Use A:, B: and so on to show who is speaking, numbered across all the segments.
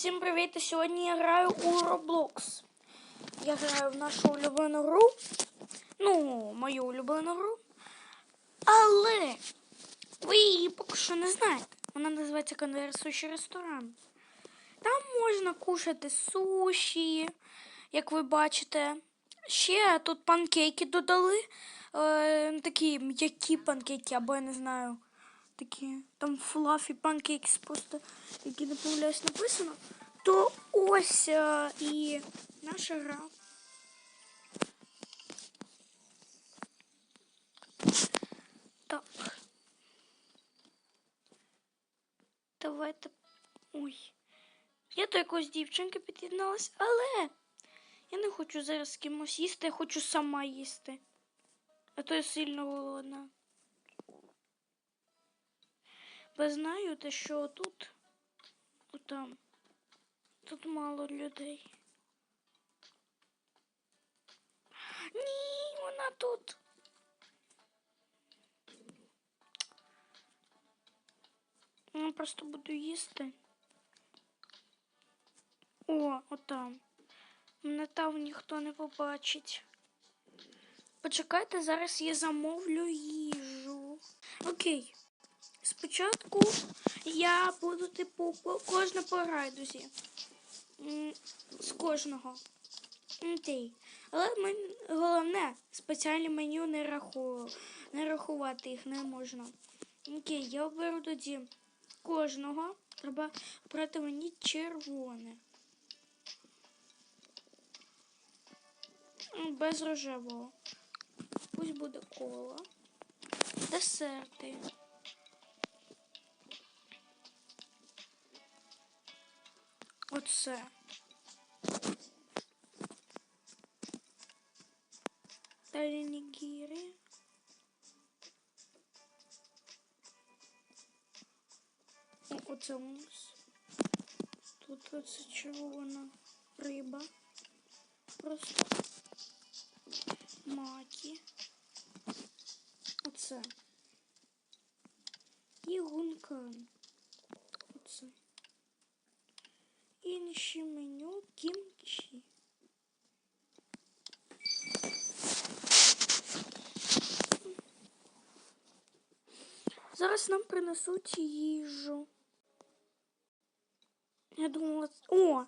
A: Всім привіт! Сьогодні я граю у Roblox. Я граю в нашу улюблену гру. Ну, мою улюблену гру. Але ви її поки що не знаєте. Вона називається Конверсуючий ресторан. Там можна кушати суші, як ви бачите. Ще тут панкейки додали. Е, такі м'які панкейки, або я не знаю. Такі там флафі панкейкс просто, які не написано. То ось е, і наша гра. Так. Давайте. Ой. Я до якоїсь дівчинки під'єдналась, але я не хочу зараз з кимось їсти, я хочу сама їсти. А то я сильно голодна. Ви знаєте, що тут, отам, тут мало людей. Ні, вона тут. Я просто буду їсти. О, отам. Мене там ніхто не побачить. Почекайте, зараз я замовлю їжу. Окей. Спочатку я буду, типу, по кожне по райдузі. З кожного. Але мен, головне, спеціальні меню не рахую. Не рахувати їх не можна. Окей, я оберу тоді кожного. Треба обрати мені червоне. Без рожевого. Пусть буде кола. Десерти. Оце. Далі нігірі. Оце у нас. Тут оце червона риба. Просто макі. Оце. І гункан. Оце. Інші меню кімчі. Зараз нам принесуть їжу. Я думала, о!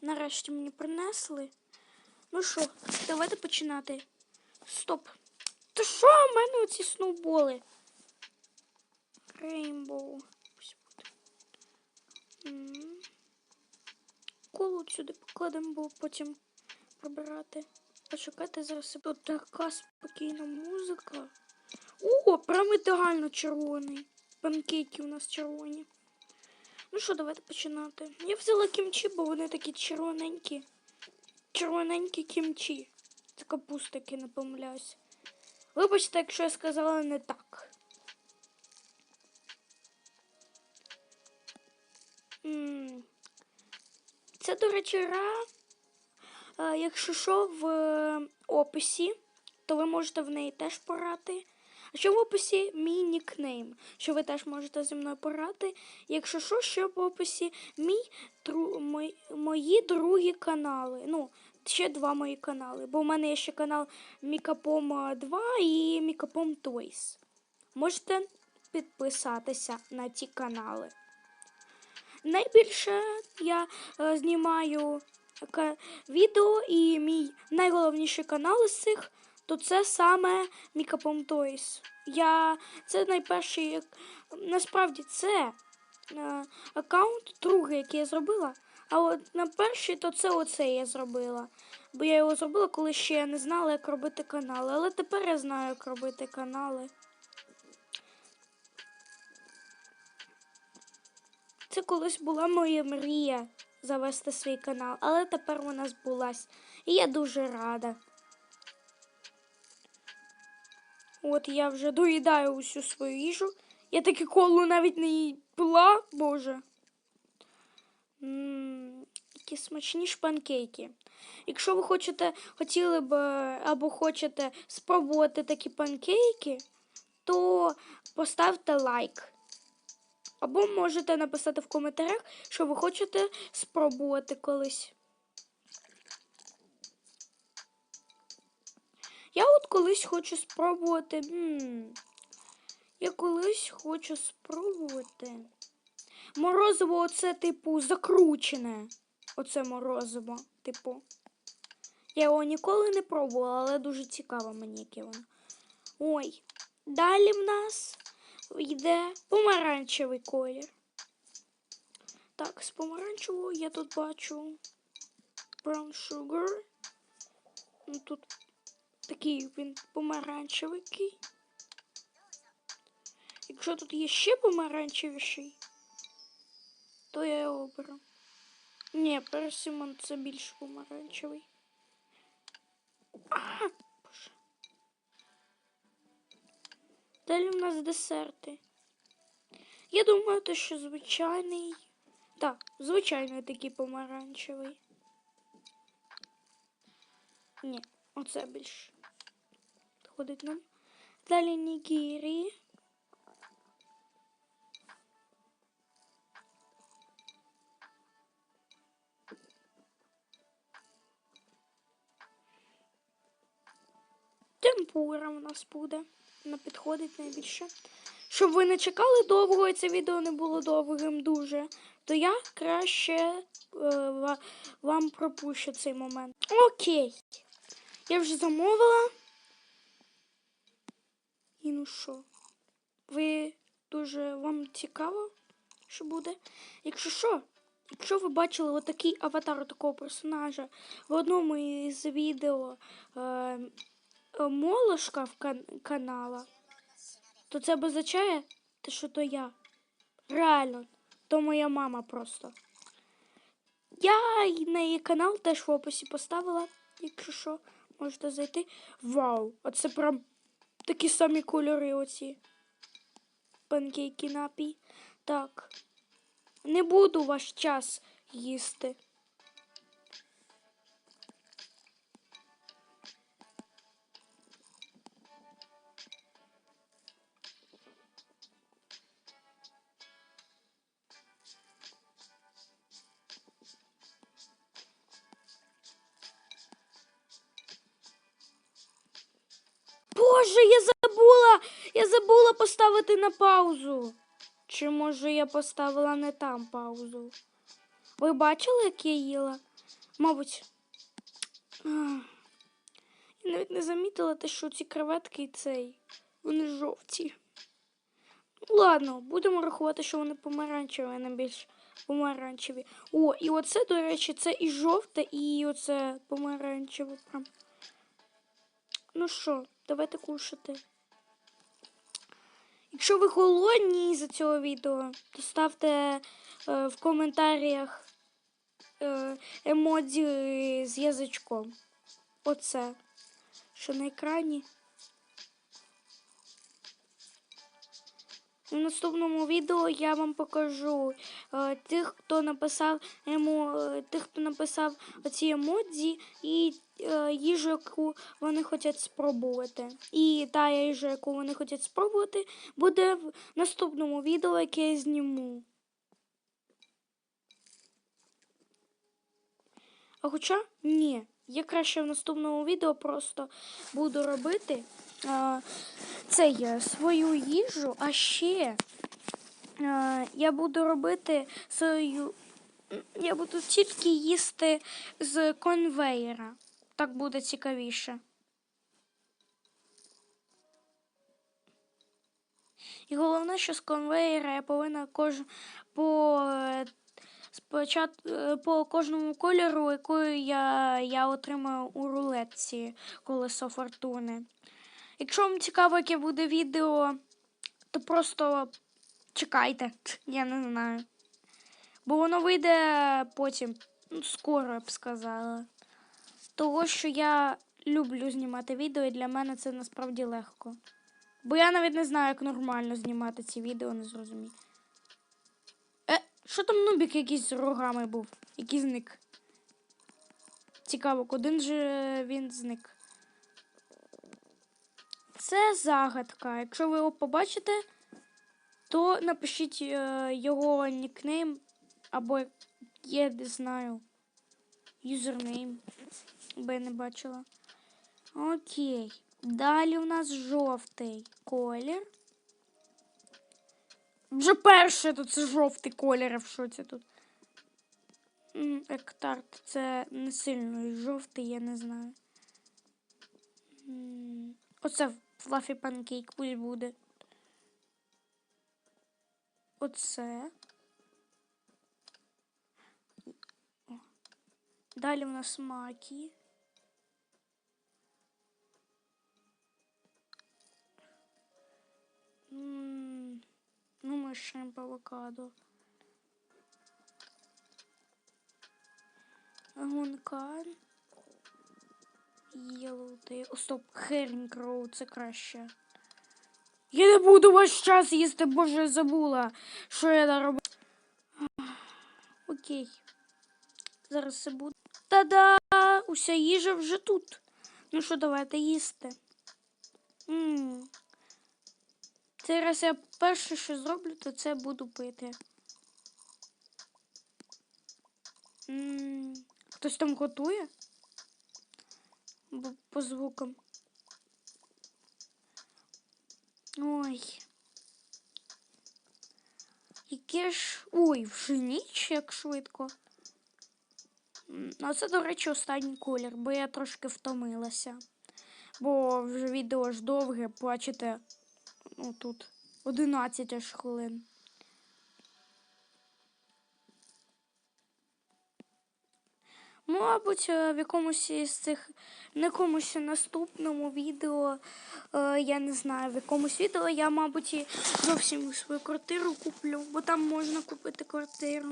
A: Нарешті мені принесли. Ну що, давайте починати. Стоп. Та що в мене оці сноуболи? Рейнбоу. Колу сюди покладемо, бо потім прибирати. Почекайте зараз. Тут така спокійна музика. О, прям ідеально червоний. Панкейки у нас червоні. Ну що, давайте починати. Я взяла кімчі, бо вони такі червоненькі. Червоненькі кімчі. Це капустики, не помиляюсь. Вибачте, якщо я сказала не так. Це, до речі, гра. Е, Якщо що, в е, описі, то ви можете в неї теж порати. Ще в описі мій нікнейм, що ви теж можете зі мною порати. Якщо що, ще в описі мій, дру, мої, мої другі канали. Ну, ще два мої канали. Бо в мене є ще канал Мікапом 2 і Мікапом Toys. Можете підписатися на ті канали. Найбільше я е, знімаю ка- відео і мій найголовніший канал із цих, то це саме Мікапом Toys. Я це найперший, насправді це е, аккаунт другий, який я зробила. А от на перший, то це оце я зробила. Бо я його зробила, коли ще я не знала, як робити канали. Але тепер я знаю, як робити канали. Це колись була моя мрія завести свій канал, але тепер вона збулась. І я дуже рада. От я вже доїдаю усю свою їжу. Я таки колу навіть не пила, боже. Які смачні ж панкейки. Якщо ви хочете, хотіли б е, або хочете спробувати такі панкейки, то поставте лайк. Або можете написати в коментарях, що ви хочете спробувати колись. Я от колись хочу спробувати. м, Я колись хочу спробувати. Морозиво оце, типу, закручене. Оце морозиво, типу. Я його ніколи не пробувала, але дуже цікаво мені, яке воно. Ой, далі в нас йде помаранчевий колір. Так, з помаранчевого я тут бачу brown sugar. Ну, тут такий він помаранчевий. Якщо тут є ще помаранчевіший, то я його оберу. Ні, персимон це більш помаранчевий. А, боже. Далі у нас десерти. Я думаю, то що звичайний. Так, звичайний такий помаранчевий. Ні, оце більш ходить нам. Далі нігірі. Темпура у нас буде. Вона підходить найбільше. Щоб ви не чекали довго і це відео не було довгим дуже, то я краще е, вам пропущу цей момент. Окей. Я вже замовила. І ну що? Ви дуже вам цікаво, що буде? Якщо що, якщо ви бачили отакий аватар такого персонажа в одному із відео е, е, Молошка в кан- канала, то це б означає, те, що то я. Реально, то моя мама просто. Я на її канал теж в описі поставила, якщо що, можете зайти. Вау! Оце прям такі самі кольори оці. Панкейки напій. Так. Не буду ваш час їсти. Я забула поставити на паузу. Чи може я поставила не там паузу? Ви бачили, як я їла? Мабуть. Я навіть не замітила те, що ці креветки і цей. Вони жовті. Ну, ладно, будемо рахувати, що вони помаранчеві, а не більш помаранчеві. О, і оце, до речі, це і жовте, і оце помаранчеве прям. Ну що, давайте кушати. Якщо ви голодні за цього відео, то ставте е, в коментарях е, емодзі з язичком. Оце. Що на екрані. У наступному відео я вам покажу е, тих, хто написав емо, е, тих, хто написав оці емодзі і е, їжу, яку вони хочуть спробувати. І та їжа, яку вони хочуть спробувати, буде в наступному відео, яке я зніму. А хоча ні, я краще в наступному відео просто буду робити е, цей, е, свою їжу, а ще я буду робити свою. Я буду тільки їсти з конвейера. Так буде цікавіше. І головне, що з конвейера я повинна кож... по... спочатку по кожному кольору, якою я, я отримаю у рулетці колесо фортуни. Якщо вам цікаво, яке буде відео, то просто чекайте, я не знаю. Бо воно вийде потім, ну, скоро я б сказала. Того, що я люблю знімати відео, і для мене це насправді легко. Бо я навіть не знаю, як нормально знімати ці відео, не зрозумію. Е, що там нубік якийсь з рогами був, який зник? Цікаво, куди же він зник? Це загадка. Якщо ви його побачите, то напишіть е, його нікнейм або я не знаю. Юзернейм. Бо я не бачила. Окей. Далі у нас жовтий колір. Вже перше тут це жовтий колір, а що це тут? Ектарт, це не сильно жовтий, я не знаю. Оце флафі панкейк пусть буде. Оце. Далі у нас макі. Ну, ми шримп авокадо. Гункан. Єлоутей. О, стоп, херінг роу, це краще. Я не буду весь час їсти, боже, я забула, що я наробила. Окей. Зараз це буде. Та-да! Уся їжа вже тут. Ну що, давайте їсти. М. Цей раз я перше, що зроблю, то це буду пити. М. Хтось там готує? По звукам. Ой. Яке ж. Ой, вже ніч як швидко. А це, до речі, останній колір, бо я трошки втомилася. Бо вже відео ж довге, бачите, ну тут 11 аж хвилин. Мабуть, е, в якомусь із цих, на якомусь наступному відео, е, я не знаю, в якомусь відео я, мабуть, і зовсім свою квартиру куплю, бо там можна купити квартиру.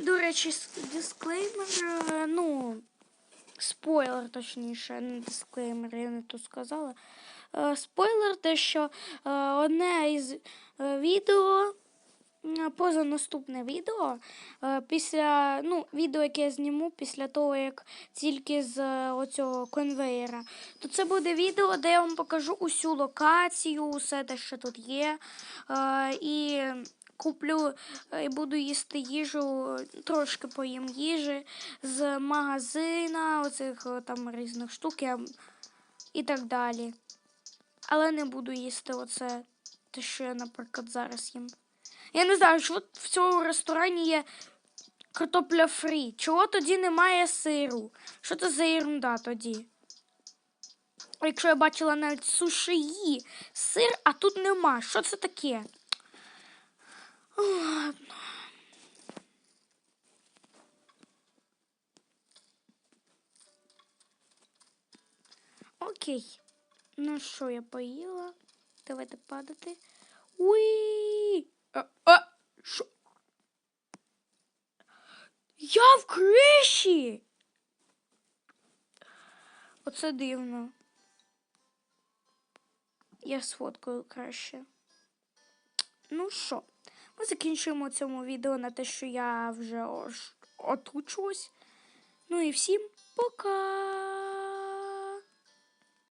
A: До речі, дисклеймер, е, ну, спойлер, точніше, не дисклеймер, я не то сказала. Спойлер, те, що одне із відео, поза наступне відео, е, після, ну, відео, яке я зніму після того, як тільки з е, оцього конвейера, то це буде відео, де я вам покажу усю локацію, усе те, що тут є. Е, і куплю і буду їсти їжу, трошки поїм їжі з магазина, оцих там різних штук і так далі. Але не буду їсти оце, те, що я, наприклад, зараз їм. Я не знаю, що в цьому ресторані є картопля фрі. Чого тоді немає сиру? Що це за ерунда тоді? Якщо я бачила навіть сушиї, сир, а тут нема. Що це таке? Ладно. Окей. Ну що, я поїла? Давайте падати. Уї! А, а, що? Я в криші! Оце дивно. Я сфоткаю краще. Ну що, ми закінчуємо цьому відео на те, що я вже отучусь. Ну і всім пока!